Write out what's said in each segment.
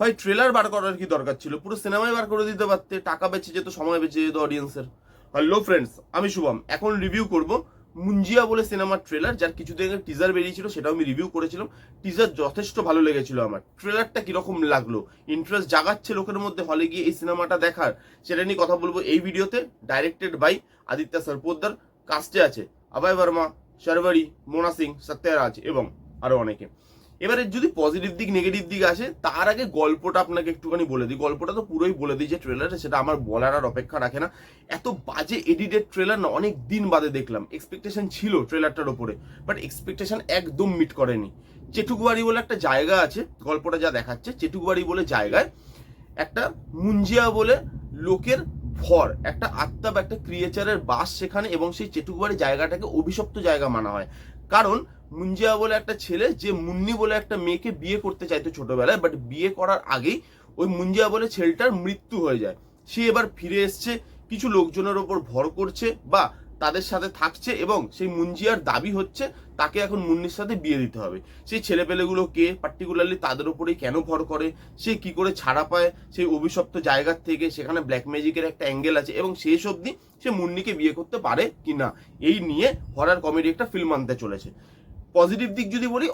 ভাই ট্রেলার বার করার কি দরকার ছিল? পুরো সিনেমাই বার করে দিতে পারতে, টাকা বেঁচে যেত, সময় বেঁচে যেত অডিয়েন্সের হ্যালো ফ্রেন্ডস আমি শুভম। এখন রিভিউ করব মুঞ্জিয়া বলে সিনেমার ট্রেলার যার কিছুদিন আগে টিজার বেরিয়েছিল, সেটাও আমি রিভিউ করেছিলাম। টিজার যথেষ্ট ভালো লেগেছিল আমার। ট্রেলারটা কীরকম লাগল? ইন্টারেস্ট জাগাচ্ছে লোকের মধ্যে হলে গিয়ে এই সিনেমাটা দেখার। সেটা নিয়ে কথা বলব এই ভিডিওতে ডাইরেক্টেড বাই আদিত্য সরপোদ্দার কাস্টে আছে অভয় বর্মা শর্বরী মোনা সিং, সত্যরাজ এবং আরও অনেকে। এবারে যদি পজিটিভ দিক নেগেটিভ দিক আসে, তার আগে গল্পটা আপনাকে একটুখানি বলে দিই। গল্পটা তো পুরোই বলে দিই যে ট্রেলারে সেটা আমার বলার আর অপেক্ষা রাখে না। এত বাজে এডিটেড ট্রেলার না, অনেক দিন বাদে দেখলাম। এক্সপেকটেশন ছিল ট্রেলারটার ওপরে বাট এক্সপেকটেশন একদম মিট করেনি। চেটুকুবাড়ি বলে একটা জায়গা আছে, গল্পটা যা দেখাচ্ছে চেটুকুবাড়ি বলে জায়গায় একটা মুঞ্জিয়া বলে লোকের ভর, একটা আত্মা বা একটা ক্রিয়েচারের বাস সেখানে এবং সেই চেটুকুবাড়ি জায়গাটাকে অভিশপ্ত জায়গা মানা হয়। কারণ মুঞ্জিয়া বলে একটা ছেলে যে মুন্নি বলে একটা মেয়েকে বিয়ে করতে চাইতো ছোটবেলায় বাট বিয়ে করার আগেই ওই মুঞ্জিয়া বলে ছেলেটার মৃত্যু হয়ে যায়। সে এবার ফিরে এসছে, কিছু লোকজনের ওপর ভর করছে বা তাদের সাথে থাকছে এবং সেই মুঞ্জিয়ার দাবি হচ্ছে তাকে এখন মুন্নির সাথে বিয়ে দিতে হবে। সেই ছেলেপেলেগুলো কে? পার্টিকুলারলি তাদের উপরেই কেন ভর করে? সে কি করে ছাড়া পায়? সেই অভিশপ্ত জায়গার থেকে সেখানে ব্ল্যাক ম্যাজিকের একটা অ্যাঙ্গেল আছে এবং শেষ অবধি সে মুন্নিকে বিয়ে করতে পারে কি না এই নিয়ে হরার কমেডি একটা ফিল্ম আনতে চলেছে। পজিটিভ দিক যদি বলি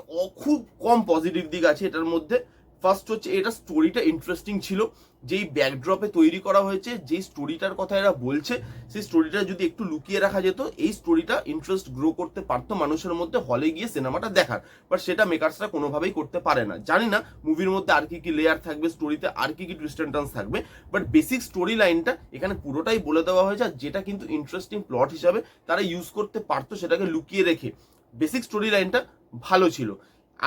খুব কম পজিটিভ দিক আছে এটার মধ্যে। ফার্স্ট হচ্ছে এটা স্টোরিটা ইন্টারেস্টিং ছিল। যেই ব্যাকড্রপে তৈরি করা হয়েছে, যেই স্টোরিটার কথা এরা বলছে, সেই স্টোরিটা যদি একটু লুকিয়ে রাখা যেত, এই স্টোরিটা ইন্টারেস্ট গ্রো করতে পারতো মানুষের মধ্যে হলে গিয়ে সিনেমাটা দেখার। বাট সেটা মেকার্সরা কোনোভাবেই করতে পারে না। জানি না মুভির মধ্যে আর কি কি লেয়ার থাকবে স্টোরিতে আর কি কি টুইস্ট অ্যান্ড টার্নস থাকবে। বাট বেসিক স্টোরি লাইনটা এখানে পুরোটাই বলে দেওয়া হয়েছে, আর যেটা কিন্তু ইন্টারেস্টিং প্লট হিসাবে তারা ইউজ করতে পারতো সেটাকে লুকিয়ে রেখে। বেসিক স্টোরি লাইনটা ভালো ছিল।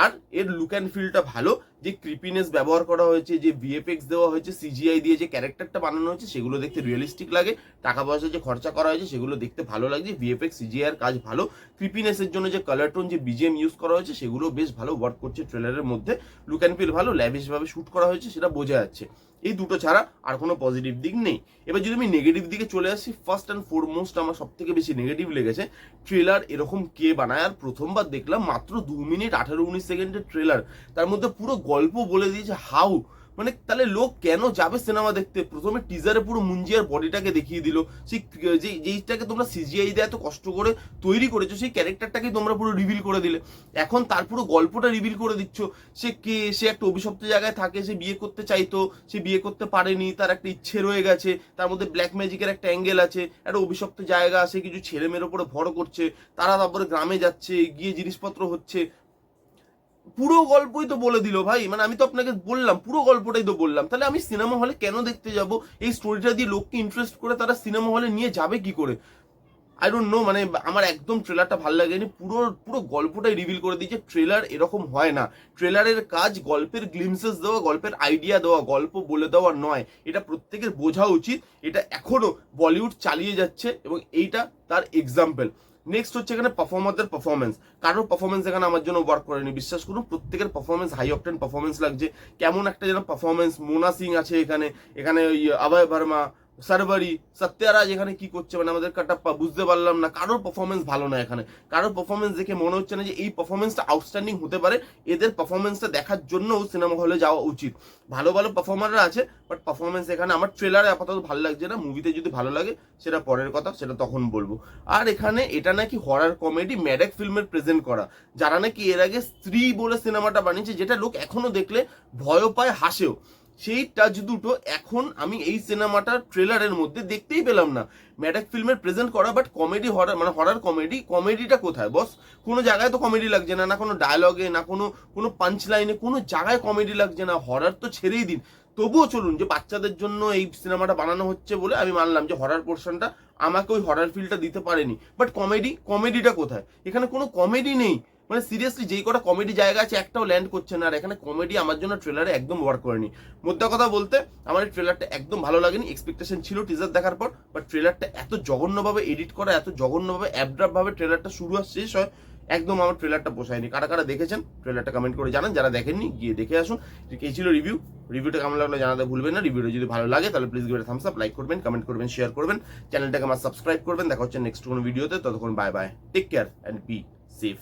আর এর লুক অ্যান্ড ফিলটা ভালো, যে ক্রিপিনেস ব্যবহার করা হয়েছে, যে ভিএফএক্স দেওয়া হয়েছে সিজিআই দিয়ে যে ক্যারেক্টারটা বানানো হয়েছে, সেগুলো দেখতে রিয়েলিস্টিক লাগে। টাকা পয়সা যে খরচা করা হয়েছে, সেগুলো দেখতে ভালো লাগছে। ভিএফএক্স সিজিআই এর কাজ ভালো। ক্রিপিনেসের জন্য যে কালার টোন যে বিজিএম ইউজ করা হয়েছে, সেগুলো বেশ ভালো ওয়ার্ক করছে ট্রেলারের মধ্যে। লুক অ্যান্ড ফিল ভালো ল্যাভিশভাবে শ্যুট করা হয়েছে, সেটা বোঝা যাচ্ছে। এই দুটো ছাড়া আর কোনো পজিটিভ দিক নেই। এবার যদি আমি নেগেটিভ দিকে চলে আসি ফার্স্ট অ্যান্ড ফোরমোস্ট আমার সব থেকে বেশি নেগেটিভ লেগেছে ট্রেলার এরকম কে বানায়। আর প্রথমবার দেখলাম মাত্র দু মিনিট আঠারো উনিশ সেকেন্ডের ট্রেলার তার মধ্যে পুরো গল্প বলে দিয়েছে হাউ মানে তাহলে লোক কেন যাবে সিনেমা দেখতে? প্রথমে টিজারে পুরো মুঞ্জিয়ার বডিটাকে দেখিয়ে দিল। সেই যে যেইটাকে তোমরা সিজিআই দিয়ে এত কষ্ট করে তৈরি করেছ, সেই ক্যারেক্টারটাকেই তোমরা পুরো রিভিল করে দিলে। এখন তার পুরো গল্পটা রিভিল করে দিচ্ছ। সে কে, সে একটা অভিশপ্ত জায়গায় থাকে, সে বিয়ে করতে চাইতো, সে বিয়ে করতে পারেনি, তার একটা ইচ্ছে রয়ে গেছে, তার মধ্যে ব্ল্যাক ম্যাজিকের একটা অ্যাঙ্গেল আছে, একটা অভিশপ্ত জায়গা আছে, কিছু ছেলে মেয়ের উপরে ভর করছে, তারা তারপরে গ্রামে যাচ্ছে, গিয়ে জিনিসপত্র হচ্ছে পুরো গল্পই তো বলে দিল ভাই। মানে আমি তো আপনাকে বললাম, পুরো গল্পটাই তো বললাম। তাহলে আমি সিনেমা হলে কেন দেখতে যাব? এই স্টোরিটা দিয়ে লোককে ইন্টারেস্ট করে তারা সিনেমা হলে নিয়ে যাবে কি করে? আই ডোন্ট নো মানে আমার একদম ট্রেলারটা ভালো লাগেনি। পুরো পুরো গল্পটাই রিভিল করে দিয়েছে। ট্রেলার এরকম হয় না। ট্রেলারের কাজ গল্পের গ্লিমসেস দেওয়া, গল্পের আইডিয়া দেওয়া, গল্প বলে দেওয়া নয়। এটা প্রত্যেকের বোঝা উচিত। এটা এখনও বলিউড চালিয়ে যাচ্ছে এবং এইটা তার এক্সাম্পল নেক্সট হচ্ছে এখানে পারফর্মারদের পারফরমেন্স কারোর পারফরমেন্স এখানে আমার জন্য ওয়ার্ক করেনি, বিশ্বাস করুন, প্রত্যেকের পারফরমেন্স হাই অকটেন পারফরমেন্স লাগছে। কেমন একটা যেন পারফরমেন্স মোনা সিং আছে এখানে এখানে ওই অভয় ভার্মা সারবারি সত্যারাজ এখানে কি করছে? মানে আমাদের কাটাপ্পা বুঝতে পারলাম না। কারোর পারফরমেন্স ভালো না এখানে। কারোর পারফরমেন্স দেখে মনে হচ্ছে না যে এই পারফরমেন্সটা আউটস্ট্যান্ডিং হতে পারে। এদের পারফরমেন্সটা দেখার জন্যও সিনেমা হলে যাওয়া উচিত। ভালো ভালো পারফর্মাররা আছে বাট পারফরমেন্স এখানে আমার ট্রেলারে আপাতত ভালো লাগছে না। মুভিতে যদি ভালো লাগে, সেটা পরের কথা, সেটা তখন বলব। আর এখানে এটা নাকি হরার কমেডি ম্যাডেক ফিল্মের প্রেজেন্ট করা। যারা নাকি এর আগে স্ত্রী বলে সিনেমাটা বানিয়েছে, যেটা লোক এখনও দেখলে ভয় পায়, হাসেও। সেই টাচ দুটো এখন আমি এই সিনেমাটার ট্রেলারের মধ্যে দেখতেই পেলাম না। ম্যাডাক ফিল্মের প্রেজেন্ট করা বাট কমেডি হরার মানে হরার কমেডি কমেডিটা কোথায় বস কোনো জায়গায় তো কমেডি লাগছে না না কোনো ডায়লগে না কোনো কোনো পাঞ্চ লাইনে কোনো জায়গায় কমেডি লাগছে না হরার তো ছেড়েই দিন। তবুও চলুন যে বাচ্চাদের জন্য এই সিনেমাটা বানানো হচ্ছে বলে আমি মানলাম যে হরার পোর্শনটা আমাকে ওই হরার ফিলটা দিতে পারেনি। বাট কমেডি কমেডিটা কোথায়? এখানে কোনো কমেডি নেই। মানে সিরিয়াসলি যেই কটা কমেডি জায়গা আছে, একটাও ল্যান্ড করছে না। আর এখানে কমেডি আমার জন্য ট্রেলারে একদম ওয়ার্ক করেনি। মোদ্দা কথা বলতে, আমার এই ট্রেলারটা একদম ভালো লাগেনি। এক্সপেকটেশন ছিল টিজার দেখার পর বাট ট্রেলারটা এত জঘন্যভাবে এডিট করা, এত জঘন্যভাবে অ্যাবড্রাপ ভাবে ট্রেলারটা শুরু আর শেষ হয়, একদম আমার ট্রেলারটা পোষায়নি। কারা কারা দেখেছেন ট্রেলারটা কমেন্ট করে জানান। যারা দেখেননি, গিয়ে দেখে আসুন। এই ছিল রিভিউ রিভিউটা কেমন লাগল জানাতে ভুলবেন না। রিভিউটা যদি ভালো লাগে, তাহলে প্লিজ গিয়ে থামস আপ লাইক করবেন কমেন্ট করবেন শেয়ার করবেন। চ্যানেলটাকে আমার সাবস্ক্রাইব করবেন। দেখা হচ্ছে নেক্সট কোনো ভিডিওতে ততক্ষণ bye bye take care and be safe